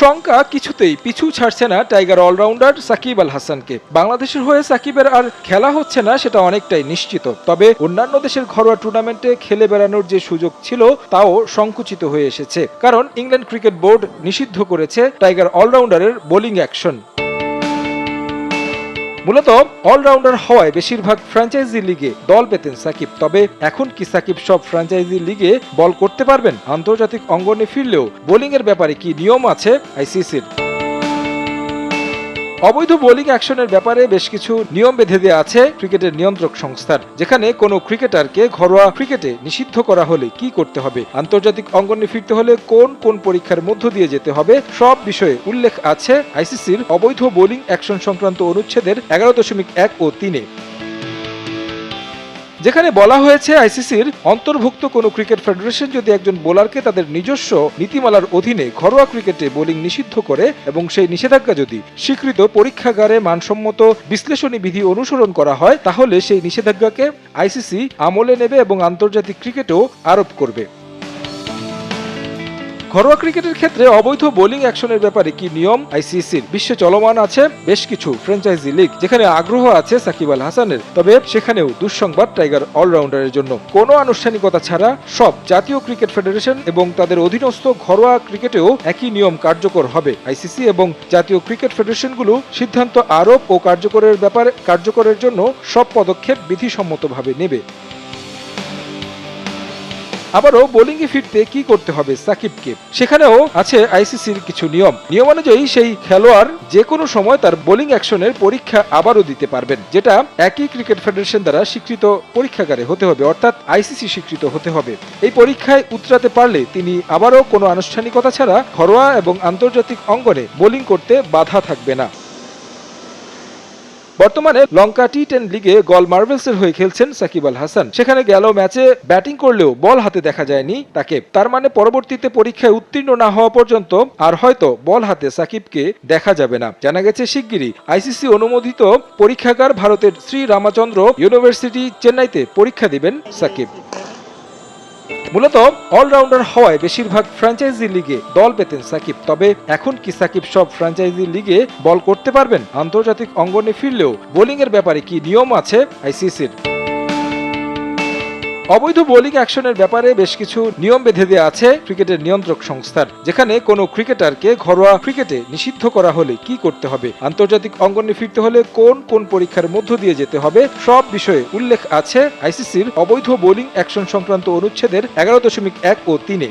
শঙ্কা কিছুতেই পিছু ছাড়ছে না টাইগার অলরাউন্ডার সাকিব আল হাসানকে। বাংলাদেশের হয়ে সাকিবের আর খেলা হচ্ছে না সেটা অনেকটাই নিশ্চিত। তবে অন্যান্য দেশের ঘরোয়া টুর্নামেন্টে খেলে বেড়ানোর যে সুযোগ ছিল, তাও সংকুচিত হয়ে এসেছে। কারণ ইংল্যান্ড ক্রিকেট বোর্ড নিষিদ্ধ করেছে টাইগার অলরাউন্ডারের বোলিং অ্যাকশন। মূলত অলরাউন্ডার হওয়ায় বেশিরভাগ ফ্র্যাঞ্চাইজি লিগে দল পেতেন সাকিব। তবে এখন কি সাকিব সব ফ্র্যাঞ্চাইজি লিগে বল করতে পারবেন? আন্তর্জাতিক অঙ্গনে ফিরলেও বোলিংয়ের ব্যাপারে কি নিয়ম আছে আইসিসির? অবৈধ বোলিং অ্যাকশনের ব্যাপারে বেশ কিছু নিয়ম বেঁধে দেওয়া আছে ক্রিকেটের নিয়ন্ত্রক সংস্থার। যেখানে কোনো ক্রিকেটারকে ঘরোয়া ক্রিকেটে নিষিদ্ধ করা হলে কি করতে হবে? আন্তর্জাতিক অঙ্গনে ফিরতে হলে কোন কোন পরীক্ষার মধ্য দিয়ে যেতে হবে? সব বিষয়ে উল্লেখ আছে আইসিসির অবৈধ বোলিং অ্যাকশন সংক্রান্ত অনুচ্ছেদের এগারো দশমিক এক ও তিনে। যেখানে বলা হয়েছে আইসিসির অন্তর্ভুক্ত কোনো ক্রিকেট ফেডারেশন যদি একজন বোলারকে তাদের নিজস্ব নীতিমালার অধীনে ঘরোয়া ক্রিকেটে বোলিং নিষিদ্ধ করে এবং সেই নিষেধাজ্ঞা যদি স্বীকৃত পরীক্ষাগারে মানসম্মত বিশ্লেষণী বিধি অনুসরণ করা হয়, তাহলে সেই নিষেধাজ্ঞাকে আইসিসি আমলে নেবে এবং আন্তর্জাতিক ক্রিকেটেও আরোপ করবে। ঘরোয়া ক্রিকেটের ক্ষেত্রে অবৈধ বোলিং অ্যাকশনের ব্যাপারে কি নিয়ম? আইসিসির বিশ্বে চলমান আছে বেশ কিছু ফ্র্যাঞ্চাইজি লিগ, যেখানে আগ্রহ আছে সাকিব আল হাসানের। তবে সেখানেও দুঃসংবাদ টাইগার অলরাউন্ডারের জন্য। কোনো আনুষ্ঠানিকতা ছাড়া সব জাতীয় ক্রিকেট ফেডারেশন এবং তাদের অধীনস্থ ঘরোয়া ক্রিকেটেও একই নিয়ম কার্যকর হবে। আইসিসি এবং জাতীয় ক্রিকেট ফেডারেশনগুলো সিদ্ধান্ত আরোপ ও কার্যকরের ব্যাপারে কার্যকরের জন্য সব পদক্ষেপ বিধিসম্মতভাবে নেবে। আবারও বোলিংয়ে ফিরতে কি করতে হবে সাকিবকে? সেখানেও আছে আইসিসির কিছু নিয়ম। নিয়ম অনুযায়ী সেই খেলোয়াড় যে কোনো সময় তার বোলিং অ্যাকশনের পরীক্ষা আবারও দিতে পারবেন, যেটা একই ক্রিকেট ফেডারেশন দ্বারা স্বীকৃত পরীক্ষাগারে হতে হবে, অর্থাৎ আইসিসি স্বীকৃত হতে হবে। এই পরীক্ষায় উতরাতে পারলে তিনি আবারও কোনো আনুষ্ঠানিকতা ছাড়া ঘরোয়া এবং আন্তর্জাতিক অঙ্গনে বোলিং করতে বাধা থাকবে না। বর্তমানে লঙ্কা টি টেন লিগে গল মার্ভেলসের হয়ে খেলছেন সাকিব আল হাসান। সেখানে গেল ম্যাচে ব্যাটিং করলেও বল হাতে দেখা যায়নি তাকে। তার মানে পরবর্তীতে পরীক্ষায় উত্তীর্ণ না হওয়া পর্যন্ত আর হয়তো বল হাতে সাকিবকে দেখা যাবে না। জানা গেছে শিগগিরই আইসিসি অনুমোদিত পরীক্ষাগার ভারতের শ্রী রামাচন্দ্র ইউনিভার্সিটি চেন্নাইতে পরীক্ষা দিবেন সাকিব। মূলত অলরাউন্ডার হওয়ায় বেশিরভাগ ফ্র্যাঞ্চাইজি লিগে দল পেতেন সাকিব। তবে এখন কি সাকিব সব ফ্র্যাঞ্চাইজি লিগে বল করতে পারবেন? আন্তর্জাতিক অঙ্গনে ফিরলেও বোলিংয়ের ব্যাপারে কি নিয়ম আছে আইসিসির? অবৈধ বোলিং অ্যাকশনের ব্যাপারে বেশ কিছু নিয়ম বেঁধে দেওয়া আছে ক্রিকেটের নিয়ন্ত্রক সংস্থার, যেখানে কোনো ক্রিকেটারকে ঘরোয়া ক্রিকেটে নিষিদ্ধ করা হলে কি করতে হবে? আন্তর্জাতিক অঙ্গনে ফিরতে হলে কোন কোন পরীক্ষার মধ্য দিয়ে যেতে হবে? সব বিষয়ে উল্লেখ আছে আইসিসির অবৈধ বোলিং অ্যাকশন সংক্রান্ত অনুচ্ছেদের এগারো দশমিক এক ও তিনে।